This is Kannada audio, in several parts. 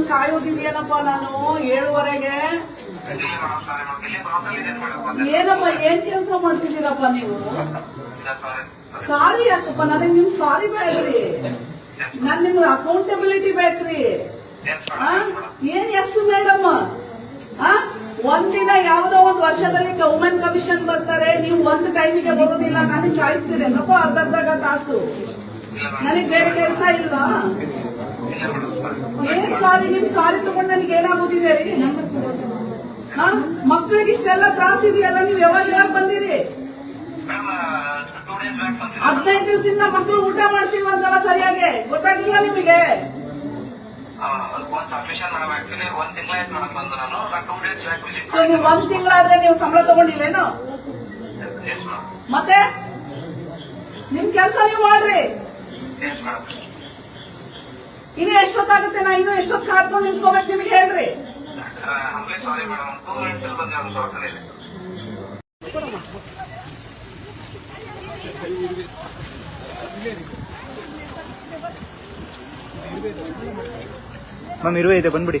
ಬಂದ್ ಕಾಯೋದಿದೆಯೇನಪ್ಪ ನಾನು? ಏಳುವರೆಗೆ? ಏನಪ್ಪ, ಏನ್ ಕೆಲಸ ಮಾಡ್ತಿದ್ದೀರಪ್ಪ ನೀವು? ಸಾರಿ ಯಾಕಪ್ಪ, ನನಗೆ ನಿಮ್ ಸಾರಿ ಬೇಡ್ರಿ ನನ್ ನಿಮ್ಗೆ ಅಕೌಂಟೆಬಿಲಿಟಿ ಬೇಕ್ರಿ. ಏನ್ ಎಸ್ ಮೇಡಮ್? ಒಂದಿನ ಯಾವ್ದೋ ಒಂದ್ ವರ್ಷದಲ್ಲಿ ಗೌರ್ಮೆಂಟ್ ಕಮಿಷನ್ ಬರ್ತಾರೆ, ನೀವು ಒಂದ್ ಟೈಮಿಗೆ ಬರೋದಿಲ್ಲ ನನಗೆ ಕಾಯಿಸ್ತೀರೇನಪ್ಪ ಅರ್ಧ ಅರ್ಧ ತಾಸು? ನನಗೆ ಬೇರೆ ಕೆಲಸ ಇಲ್ವಾ? ಏನ್ ಸಾರಿ ನಿಮ್ ಸಾರಿ ತಗೊಂಡ್ ನನಗೆ ಏನಾಗೋದಿದೆ? ರೀ ಮಕ್ಕಳಿಗೆ ಇಷ್ಟೆಲ್ಲ ತ್ರಾಸ ಇದೆಯಲ್ಲ, ನೀವು ಯಾವಾಗ ಯಾವಾಗ ಬಂದಿರಿ? ಹದಿನೈದು ದಿವಸದಿಂದ ಮಕ್ಕಳು ಊಟ ಮಾಡ್ತಿಲ್ವಂತಲ್ಲ ಸರಿಯಾಗಿ? ಗೊತ್ತಾಗಿಲ್ಲ ನಿಮಗೆ? ನೀವು ಒಂದ್ ತಿಂಗಳಾದ್ರೆ ನೀವು ಸಂಬಳ ತಗೊಂಡಿಲ್ಲೇನು? ಮತ್ತೆ? ನಿಮ್ ಕೆಲಸ ನೀವು ಮಾಡ್ರಿ. ಇನ್ನು ಎಷ್ಟೊತ್ತಾಗುತ್ತೆ ನಾ ಇನ್ನು ಎಷ್ಟೊತ್ತು ಕಾದ್ಕೊಂಡು ನಿಂತ್ಕೋಬೇಕು ನಿಮ್ಗೆ ಹೇಳ್ರಿ. ಮ್ಯಾಮ್ ಇರುವೆ ಇದೆ ಬಂದ್ಬಿಡಿ.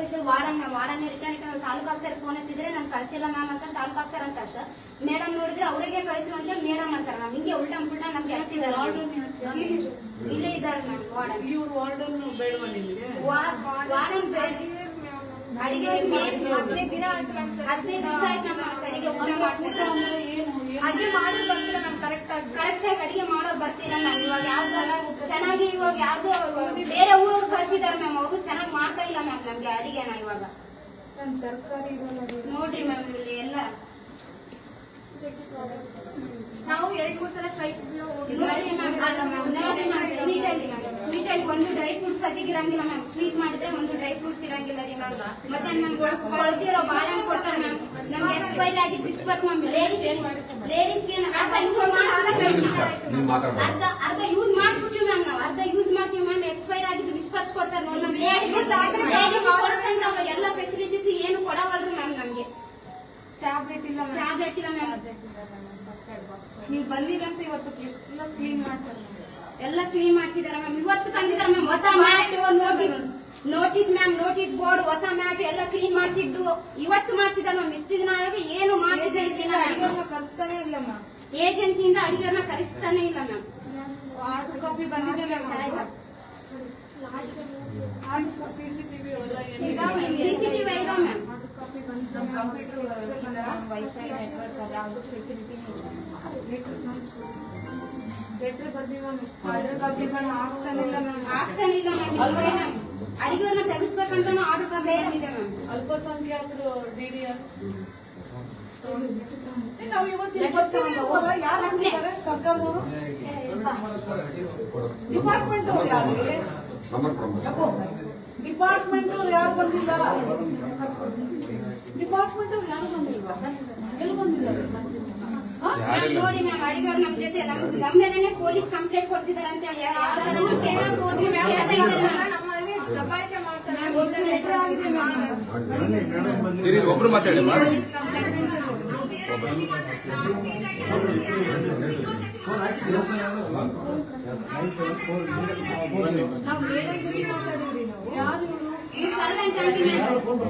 Special warden warden return taluk officer phone ಹಚ್ಚಿದ್ರೆ ನಾನು ಕಳ್ಸಿಲ್ಲ ಮ್ಯಾಮ್ ಅಂತ ತಾಲೂಕು ಆಫೀಸರ್ ಅಂತ ಸರ್. ಮೇಡಮ್ ನೋಡಿದ್ರೆ ಅವರಿಗೆ ಕಳಿಸು ಅಂತ ಮೇಡಮ್ ಅಂತಾರೆ ಮ್ಯಾಮ್. ಹಿಂಗೆ ಉಲ್ಟಾ ಪುಲ್ಟಾ ನಮ್ಗೆ ಹಚ್ಚಿದ್ದಾರೆ ಇಲ್ಲೇ ಇದ್ದಾರೆ ಮ್ಯಾಮ್ ವಾರ್ಡನ್. ಇವ್ರು ವಾರ್ಡನ್ ವಾರ್ಡನ್ ಅಡಿಗೆ ಮೇನ್ ಹದಿನೈದು ದಿನ ಆಯ್ತು ಮ್ಯಾಮ್ ಹದಿನೈದು ದಿವಸ ಆಯ್ತು ನಮ್ಮ ಅಡಿಗೆ ಊಟ ಮಾಡ್ತಿಲ್ಲ ಅಡಿಗೆ ಮಾಡೋದು ಬರ್ತಿಲ್ಲ ಮ್ಯಾಮ್. ಕರೆಕ್ಟ್ ಆಗಿ ಕರೆಕ್ಟ್ ಆಗಿ ಅಡಿಗೆ ಮಾಡೋದು ಬರ್ತಿಲ್ಲ ಮ್ಯಾಮ್. ಇವಾಗ ಯಾವ್ದಲ್ಲ ಚೆನ್ನಾಗಿ ಇವಾಗ ಯಾರ್ದು ಬೇರೆ ಊರವ್ರು ಕಳ್ಸಿದಾರೆ ಮ್ಯಾಮ್ ಅವರು ಚೆನ್ನಾಗಿ ಮಾಡ್ತಾ ಇಲ್ಲ ಮ್ಯಾಮ್ ನಮ್ಗೆ ಅಡಿಗೆನ ಇವಾಗ. ತರಕಾರಿ ನೋಡ್ರಿ ಮ್ಯಾಮ್ ಇಲ್ಲಿ ಎಲ್ಲ. ನಾವು ಎರಡು ಮೂರು ಸಲ ಟ್ರೈ ನೋಡ್ರಿ ಮ್ಯಾಮ್ ಸ್ವೀಟ್ ಅಲ್ಲಿ ಮ್ಯಾಮ್ ಸ್ವೀಟ್ ಅಲ್ಲಿ ಒಂದು ಡ್ರೈ ಫ್ರೂಟ್ಸ್ ಅದಕ್ಕೆ ಇರಂಗಿಲ್ಲ ಮ್ಯಾಮ್ ಸ್ವೀಟ್ ಮಾಡಿದ್ರೆ ಒಂದು ಡ್ರೈ ಫ್ರೂಟ್ಸ್ ಇರಂಗಿಲ್ಲ ರೀ ಮ್ಯಾಮ್ ಮತ್ತೆ ನಮ್ಗೆ ಕೊಳ್ತಿರೋ ಬಾಳೆಹಣ್ಣು ಕೊಡ್ತಾರೆ ಮ್ಯಾಮ್ ನಮ್ಗೆ ಎಕ್ಸ್ಪೈರ್ ಆಗಿ ಬಿಸ್ಕಟ್ ಮ್ಯಾಮ್ ಲೇಡೀಸ್ ಲೇಡೀಸ್ಗೆ ಅರ್ಧ ಯೂಸ್ ಮಾಡಿ ಅರ್ಧ ಅರ್ಧ ಯೂಸ್ ಮಾಡ್ಬಿಟ್ವಿ ಮ್ಯಾಮ್ ನಾವು ಅರ್ಧ ಯೂಸ್ ಮಾಡ್ತೀವಿ ಮ್ಯಾಮ್ ಎಕ್ಸ್ಪೈರ್ ಆಗಿದ್ದು ಬಿಸ್ಕಟ್ಸ್ ಕೊಡ್ತಾರೆ ನೋಡಿ ನಮ್ಗೆ ಲೇಡೀಸ್ ಕೊಡಕ್ಕಂತ ಎಲ್ಲ ಫೆಸಿಲಿಟೀಸ್ ಏನು ಕೊಡವಲ್ರಿ ಮ್ಯಾಮ್ ನಮ್ಗೆ ಟ್ಯಾಬ್ಲೆಟ್ ಇಲ್ಲ ಟ್ಯಾಬ್ಲೆಟ್ ಇಲ್ಲ ಮ್ಯಾಮ್ ನೀವು ಬಂದಿರಂತ ಇವತ್ತು ಎಷ್ಟು ಕ್ಲೀನ್ ಮಾಡ್ತಾರೆ ಎಲ್ಲ ಕ್ಲೀನ್ ಮಾಡಿಸಿದಾರೆ ಮ್ಯಾಮ್ ಇವತ್ತು ತಂದಿದ್ದಾರೆ ಮ್ಯಾಮ್ ಹೊಸ mat notice notice ma'am notice board ಹೊಸ ಮ್ಯಾಟ್ ಎಲ್ಲ ಕ್ಲೀನ್ ಮಾಡಿಸಿದ್ದು. ಇವತ್ತು ಮಾಡಿಸಿದಾರೆ ಮ್ಯಾಮ್ ಇಷ್ಟು ದಿನ ಏನು ಮಾಡಿಸಿದೆ ಕರೆಸ್ತಾನೆ ಇಲ್ಲ ಮ್ಯಾಮ್ ಏಜೆನ್ಸಿಯಿಂದ ಅಡಿಗೆಯವ್ರನ್ನ ಕರೆಸ್ತಾನೆ ಇಲ್ಲ ಮ್ಯಾಮ್ ಕಾಪಿ ಬಂದಿದೆ ಮ್ಯಾಮ್ ಕಂಪ್ಯೂಟರ್ ವೈಫೈ ನೆಟ್ವರ್ಕ್ ಯಾವ್ದು ಫೆಸಿಲಿಟಿ ಲೆಟ್ರ್ ಬರ್ದಿ ಮ್ಯಾಮ್ ಆರ್ಡರ್ ಕಾಪಿ ಬಂದು ಆಗ್ತಾನಿಲ್ಲ ಮ್ಯಾಮ್ ಆಗ್ತಾನೆ ಇಲ್ಲ ಮ್ಯಾಮ್ ಅಡಿಗೆಯವ್ರನ್ನ ತೆಗಿಸ್ಬೇಕಂತ ಆರ್ಡರ್ ಕಾಪಿ ಬಂದಿದೆ ಮ್ಯಾಮ್ ಅಲ್ಪಸಂಖ್ಯಾತರು ಡಿಡಿಆರ್ ನಾವು ಇವತ್ತು ಬರ್ತೀವಿ ಅಲ್ವಾ? ಯಾರು ಸರ್ಕಾರದವರು ಡಿಪಾರ್ಟ್ಮೆಂಟ್ ಅವ್ರು ಯಾರು? ಡಿಪಾರ್ಟ್ಮೆಂಟ್ ಯಾರು ಬಂದಿಲ್ಲ ಡಿಪಾರ್ಟ್ಮೆಂಟ್ ಯಾರು ಬಂದಿಲ್ವಾ? ಎಲ್ಲಿ ಬಂದಿಲ್ಲ ನೋಡಿ ಮ್ಯಾಮ್ ಅಡಿಗೆಯವ್ರು ನಮ್ ಜೊತೆ ನಮ್ ನಮ್ಮೇಲೆ ಪೊಲೀಸ್ ಕಂಪ್ಲೇಂಟ್ ಕೊಡ್ತಿದ್ದಾರೆ ಅಂತ ಒಬ್ರು ಮಾತಾಡಿ ಮ್ಯಾಮ್.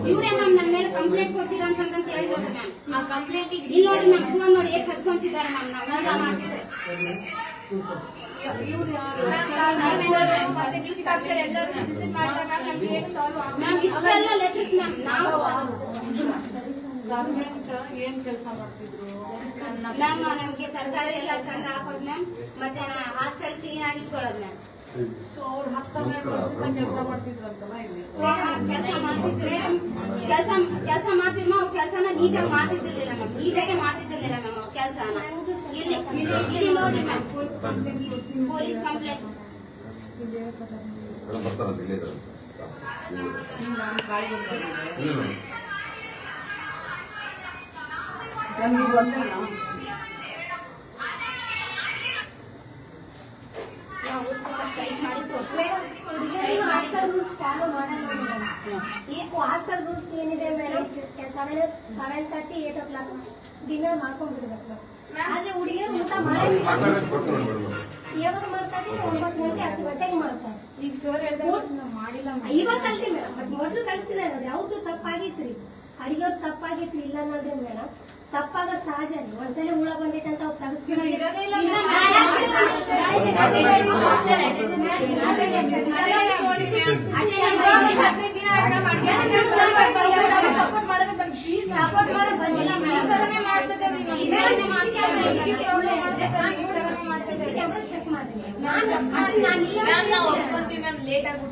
ಇವರೇ ಮ್ಯಾಮ್ ನನ್ನ ಮೇಲೆ ಕಂಪ್ಲೇಂಟ್ ಕೊಡ್ತೀರಾ ಅಂತಂತ ಹೇಳಿರೋದು ಮ್ಯಾಮ್ ಆ ಕಂಪ್ಲೇಂಟ್ ಇಲ್ಲಿ ನೋಡಿ ಮ್ಯಾಮ್ ಫೋನ್ ಮ್ಯಾಮ್ ಮ್ಯಾಮ್ ಇಷ್ಟೆಲ್ಲ ಲೆಟರ್ಸ್ ಮ್ಯಾಮ್ ನಾವು ಏನ್ ಕೆಲಸ ಮಾಡ್ತಿದ್ರು? ಮ್ಯಾಮ್ ನಮ್ಗೆ ತರಕಾರಿ ಎಲ್ಲ ತಂದು ಹಾಕೋದು ಮ್ಯಾಮ್ ಮತ್ತೆ ಹಾಸ್ಟೆಲ್ ಕ್ಲೀನ್ ಆಗಿ ಇಟ್ಕೊಳ್ಳೋದು ಮ್ಯಾಮ್ ಸೊ ಅವ್ರು ವರ್ಷದಿಂದ ಕೆಲಸ ಮಾಡ್ತಿದ್ರಂತಲ್ಲ ಇಲ್ಲಿ? ಕೆಲಸ ಮಾಡ್ತಿದ್ರು ಕೆಲಸ ಕೆಲಸ ಮಾಡ್ತಿದ್ರು ಅವ್ರ ಕೆಲಸನ ನೀಟಾಗಿ ಮಾಡ್ತಿದ್ದಿರ್ಲಿಲ್ಲ ಮ್ಯಾಮ್ ನೀಟಾಗಿ ಮಾಡ್ತಿದ್ದಿರ್ಲಿಲ್ಲ ಮ್ಯಾಮ್ ಅವ್ರ ಕೆಲಸನ. ಇಲ್ಲಿ ಇಲ್ಲಿ ಇಲ್ಲಿ ನೋಡ್ರಿ ma'am police complaint madam hostel rules ಏನಿದೆ madam seven seven thirty eight o'clock dinner ಮಾಡ್ಕೊಂಡ್ಬಿಡ್ಬೇಕು ಆದ್ರೆ ಹುಡುಗಿಯರು ಊಟ ಯಾವಾಗ ಮಾಡ್ತಾರೆ ಒಂಬತ್ತು ಗಂಟೆ ಹತ್ತು ಗಂಟೆಗೆ ಮಾಡ್ತಾರೆ ಈಗ ಸರ್ ಹೇಳಿದಾಗ ನಾವು ಮಾಡಿಲ್ಲ ಇವಾಗ ಕಲ್ತಿ ಮೇಡಮ್ ಮೊದಲು ಕಲ್ಸಿಲ್ಲ ಅನ್ನೋದು ಯಾವ್ದು ತಪ್ಪಾಗಿತ್ರಿ ಅಡಿಗೆಯವ್ರು ತಪ್ಪಾಗಿತ್ರಿ ಇಲ್ಲ ಅನ್ನೋದೇ ಮೇಡಮ್ ತಪ್ಪಾಗ ಸಹಜ ಒಂದ್ಸಲ ಹುಳ ಬಂದಿತ್ತಂತ ಅವ್ರು ಲೇಟ್ ಆಗುತ್ತೆ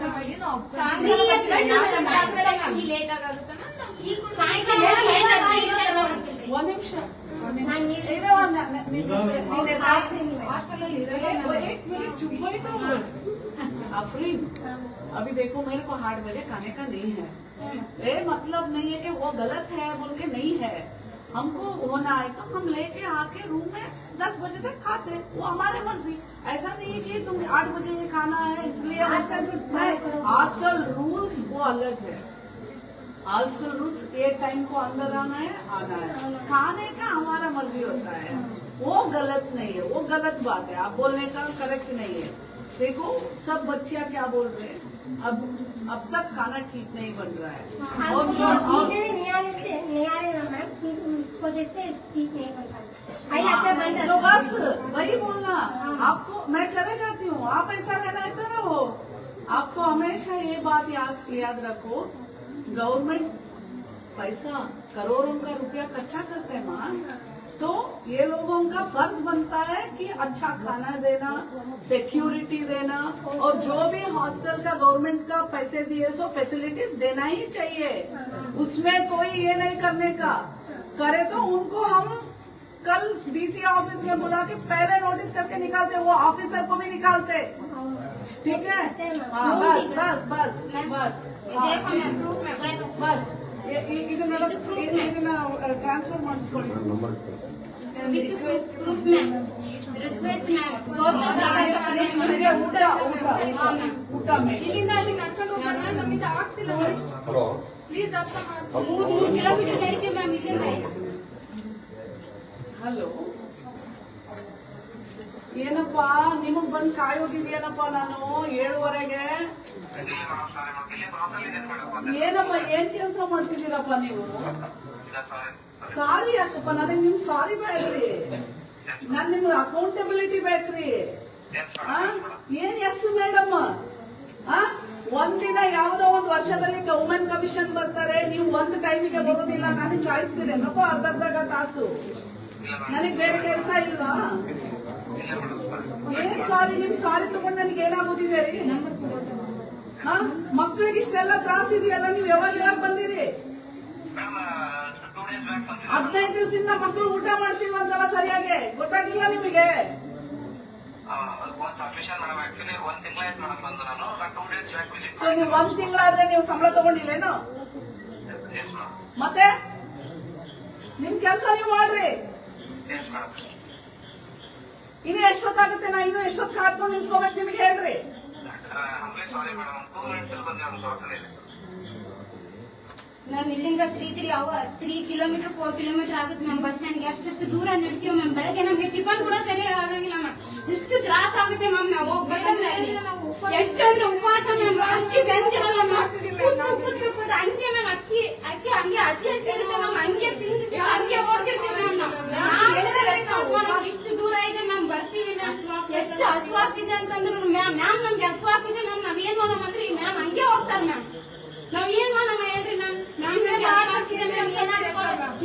ಮ್ಯಾಮ್ ನಾವು ಈಗ ಸಾಯಂಕಾಲ ಏಳ್ ಗಂಟೆಗೆ ಬರ್ತೀವಿ. ಒಂದ್ ನಿಮಿಷ ನಾನು ಇರೋ ಒಂದ್ ನ- ನ- ನಿನ್ನ ಹೆಸರು- ನಿನ್ನ ಹೆಸರು? ಹಾಸ್ಟೆಲಲ್ಲಿ ಇರೋದೇ एक ಮ್ಯಾಮ್ एक मिनट चुप बैठो अफरीन अभी देखो मेरे को हार्ट बजे खाने का नहीं है ये मतलब नहीं है कि वो गलत है बोल के नहीं है हमको होना है तो हम लेके आके रूम में दस बजे तक खाते हैं। वो हमारे मर्जी ऐसा नहीं है कि तुम आठ बजे ये खाना है इसलिए Hostel rules follow करो। हॉस्टल रूल्स वो अलग है हॉस्टल रूल्स ये टाइम को अंदर आना है आना है। खाने का हमारा मर्ज़ी होता है। वो गलत नहीं है वो गलत बात है। आप बोलने का करेक्ट नहीं है। देखो सब बच्चिया क्या बोल रहे हैं? अब अब तक खाना ठीक नहीं बन रहा है। और जो भाई अच्छा बन तो बस वही बोलना। आपको मैं चले जाती हूँ। आप ऐसा रहना है तो रहो। आपको हमेशा ये बात याद याद रखो गवर्नमेंट पैसा करोड़ों का रुपया खर्चा करते हैं माँ तो ये लोगों का फ़र्ज़ बनता है कि अच्छा खाना देना सिक्योरिटी देना और जो भी हॉस्टल का गवर्नमेंट का पैसे दिए सो फैसिलिटीज़ देना ही चाहिए। उसमें कोई ये नहीं करने का। करे तो उनको हम कल डीसी ऑफ़िस में बुला के पहले नोटिस करके निकालते वो ऑफिसर को भी निकालते। ठीक है? हाँ बस बस बस बस। ಬಸ್ ಇದನ್ನೆಲ್ಲ ಇದನ್ನ ಟ್ರಾನ್ಸ್ಫರ್ ಮಾಡಿಸ್ಕೊಳ್ಳಿ ಊಟ ಊಟ ಇಲ್ಲಿಂದ ಅಲ್ಲಿ ನಡ್ಕೊಂಡು ಹೋಗೋಣ ಆಗ್ತಿಲ್ಲ ಪ್ಲೀಸ್ ಅರ್ಥ ಮಾಡಿ ಮೂರು ಕಿಲೋಮೀಟರ್ ಮ್ಯಾಮ್ ಹಲೋ ಏನಪ್ಪಾ, ನಿಮಗ್ ಬಂದ್ ಕಾಯೋದಿದೆಯೇನಪ್ಪ ನಾನು? ಏಳುವರೆಗೆ ಏನಪ್ಪ, ಏನ್ ಕೆಲಸ ಮಾಡ್ತಿದ್ದೀರಪ್ಪ ನೀವು? ಸಾರಿ ಯಾಕಪ್ಪ ನನಗೆ ನಿಮ್ ಸಾರಿ ಬೇಡ್ರಿ ನನ್ ನಿಮ್ಗೆ ಅಕೌಂಟಬಿಲಿಟಿ ಬೇಕ್ರಿ ಏನ್ ಎಸ್ ಮೇಡಮ್? ಒಂದಿನ ಯಾವ್ದೋ ಒಂದ್ ವರ್ಷದಲ್ಲಿ ಗೌರ್ಮೆಂಟ್ ಕಮಿಷನ್ ಬರ್ತಾರೆ, ನೀವು ಒಂದ್ ಟೈಮಿಗೆ ಬರೋದಿಲ್ಲ ನನಗೆ ಚಾಯಿಸ್ತೀರೇನಪ್ಪ ಅರ್ಧ ಅರ್ಧ ತಾಸು. ನನಗ್ ಬೇರೆ ಕೆಲಸ ಇಲ್ವಾ? ಏನ್ ಸಾರಿ ನಿಮ್ ಸಾರಿ ತಗೊಂಡ್ ನನಗೆ ಏನಾಗೋದಿದೆ ರೀ? ಹಾ, ಮಕ್ಳಿಗೆ ಇಷ್ಟೆಲ್ಲ ತ್ರಾಸ ಇದೆಯಲ್ಲ, ನೀವು ಯಾವಾಗ ಯಾವಾಗ ಬಂದಿರಿ? ಹದಿನೈದು ದಿವಸದಿಂದ ಮಕ್ಕಳು ಊಟ ಮಾಡ್ತಿಲ್ವ ಅಂತಲ್ಲ ಸರಿಯಾಗಿ? ಗೊತ್ತಾಗಿಲ್ಲ ನಿಮಗೆ? ನೀವು ಒಂದ್ ತಿಂಗಳಾದ್ರೆ ನೀವು ಸಂಬಳ ತಗೊಂಡಿಲ್ಲೇನು ಮತ್ತೆ? ನಿಮ್ ಕೆಲಸ ನೀವು ಮಾಡ್ರಿ. ಇನ್ನು ಎಷ್ಟೊತ್ತಾಗುತ್ತೆ ನಾ ಇನ್ನು ಎಷ್ಟೊತ್ತು ಕಾದ್ಕೊಂಡು ನಿಂತ್ಕೋಬೇಕು ನಿಮ್ಗೆ ಹೇಳ್ರಿ. ಮ್ಯಾಮ್ ಇಲ್ಲಿಂದ three three hour three kilometre four kilometre ಆಗುತ್ತೆ ಮ್ಯಾಮ್ ಬಸ್ ಸ್ಟ್ಯಾಂಡ್ಗೆ ಅಷ್ಟು ದೂರ ನಡ್ತೀವಿ ಮ್ಯಾಮ್ ಬೆಳಗ್ಗೆ ನಮ್ಗೆ ಟಿಫನ್ ಕೂಡ ಸರಿಯಾಗಿ ಆಗಂಗಿಲ್ಲ ಮ್ಯಾಮ್ ಎಷ್ಟು ತ್ರಾಸ ಆಗುತ್ತೆ ಮ್ಯಾಮ್ ನಾವು ಹೋಗ್ಬೇಕಂದ್ರೆ ಅಲ್ಲಿ. ಎಷ್ಟೊಂದು ಉಪವಾಸ ಮ್ಯಾಮ್ ಅಕ್ಕಿ ಬೆಂದಿರಲ್ಲ ಮ್ಯಾಮ್ ಕೂತು ಕೂತು ಕೂತು ಹಂಗೆ ಮ್ಯಾಮ್ ಅಕ್ಕಿ ಅಕ್ಕಿ ಹಂಗೆ ಹಸಿ ಹಸಿ ಇರುತ್ತೆ ಮ್ಯಾಮ್ ಹಂಗೆ ತಿಂದಿದ್ದೀವಿ ಹಂಗೆ ಓಡ್ತಿರ್ತೀವಿ ಮ್ಯಾಮ್ ನಾವು ನಾವು ಹೇಳಿದ್ರೆ response ಮಾಡಲ್ಲ. ಇಷ್ಟು ದೂರ ಇದೆ ಮ್ಯಾಮ್ ಬರ್ತೀವಿ ಮ್ಯಾಮ್ ಎಷ್ಟು ಎಷ್ಟು ಹಸುವಾಗ್ತಿದೆ ಅಂತಂದ್ರು ಮ್ಯಾಮ್ ಮ್ಯಾಮ್ ನಮ್ಗೆ ಹಸುವಾಗ್ತಿದೆ ಮ್ಯಾಮ್ ನಾವ್ ಏನ್ ಮಾಡೋಣ ಅಂದ್ರೆ ಮ್ಯಾಮ್ ಹಂಗೆ ಹೋಗ್ತಾರೆ ಮ್ಯಾಮ್ ನಾವ್ ಏನ್ ಮಾಡೋಣ ಹೇಳ್ರಿ ಮ್ಯಾಮ್ ಮ್ಯಾಮ್ ನಮ್ಗೆ ಹಸುವಾಗ್ತಿದೆ ಮ್ಯಾಮ್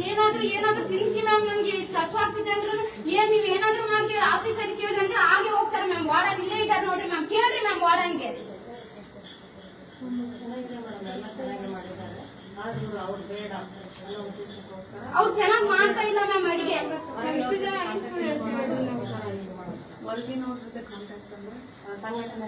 ಏನಾದ್ರು ಏನಾದ್ರು ತಿನ್ಸಿ ಮ್ಯಾಮ್ ನಮ್ಗೆ ಇಷ್ಟ ಹಸುವಾಗ್ತಿದೆ ಅಂದ್ರು ಏನ್ ನೀವ್ ಏನಾದ್ರು ಮಾಡಿ ಆಫೀಸರ್ ಕೇಳ್ರಿ ಅಂದ್ರೆ ಹಾಗೆ ಹೋಗ್ತಾರೆ ಮ್ಯಾಮ್ ವಾರ್ಡನ್ ಇಲ್ಲೇ ಇದ್ದಾರೆ ನೋಡ್ರಿ ಮ್ಯಾಮ್ ಕೇಳ್ರಿ ಮ್ಯಾಮ್ ವಾರ್ಡನ್ಗೆ. ಅವ್ರು ಚೆನ್ನಾಗಿ ಮಾಡ್ತಾ ಇಲ್ಲ ಮ್ಯಾಮ್ ಅಡಿಗೆ. ಎಷ್ಟು ಜನ ಹೇಳ್ತೀವಿ. ಸಂಘಟನೆ